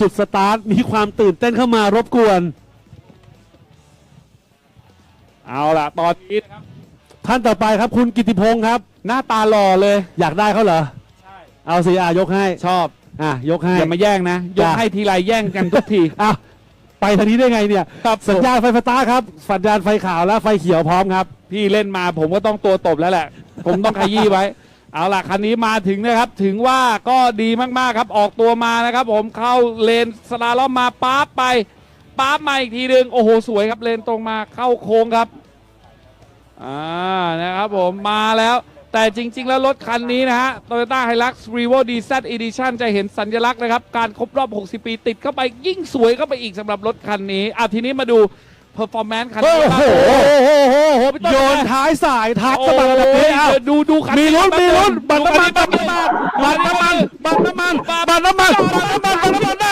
จุดสตาร์ทมีความตื่นเต้นเข้ามารบกวน เอาล่ะตอนนี้นะครับ ท่านต่อไปครับคุณกิติพงศ์ครับ หน้าตาหล่อเลย อยากได้เขาเหรอ ใช่ เอาสิอะยกให้ชอบอะยกให้ อย่ามาแย่งนะ ยกจ้ะ ให้ทีไรแย่งกันทุกที อะไปทางนี้ได้ไงเนี่ย ครับสัญญาณไฟฟ้าครับสัญญาณไฟขาวและไฟเขียวพร้อมครับ พี่เล่นมาผมก็ต้องตัวตบแล้วแหละ ผมต้องขยี้ไว้ เอาล่ะคันนี้มาถึงนะครับ ถึงว่าก็ดีมากๆครับ ออกตัวมานะครับ ผมเข้าเลนสลาล้อมมาปั๊บไปปั๊บมาอีกทีหนึ่งโอ้โหสวยครับเลนตรงมาเข้าโค้งครับอ่านะครับผมมาแล้วแต่จริง ๆ แล้วรถคันนี้นะฮะ Toyota Hilux Revo DZ Edition จะเห็นสัญลักษณ์นะครับ การครบรอบ 60 ปีติดเข้าไปยิ่งสวยเข้าไปอีกสำหรับรถคันนี้อะทีนี้มาดู performance คันนี้โอ้โห สายทักสะบัดแบบนี้โอ้เอายดูดูคันมีลุ้นมีลุ้นดูบัตรน้ำมันคับัตรน้ำมันบัตรน้ำมันบัตรน้ำมันบัตรน้ำมันบัตรน้ำมัน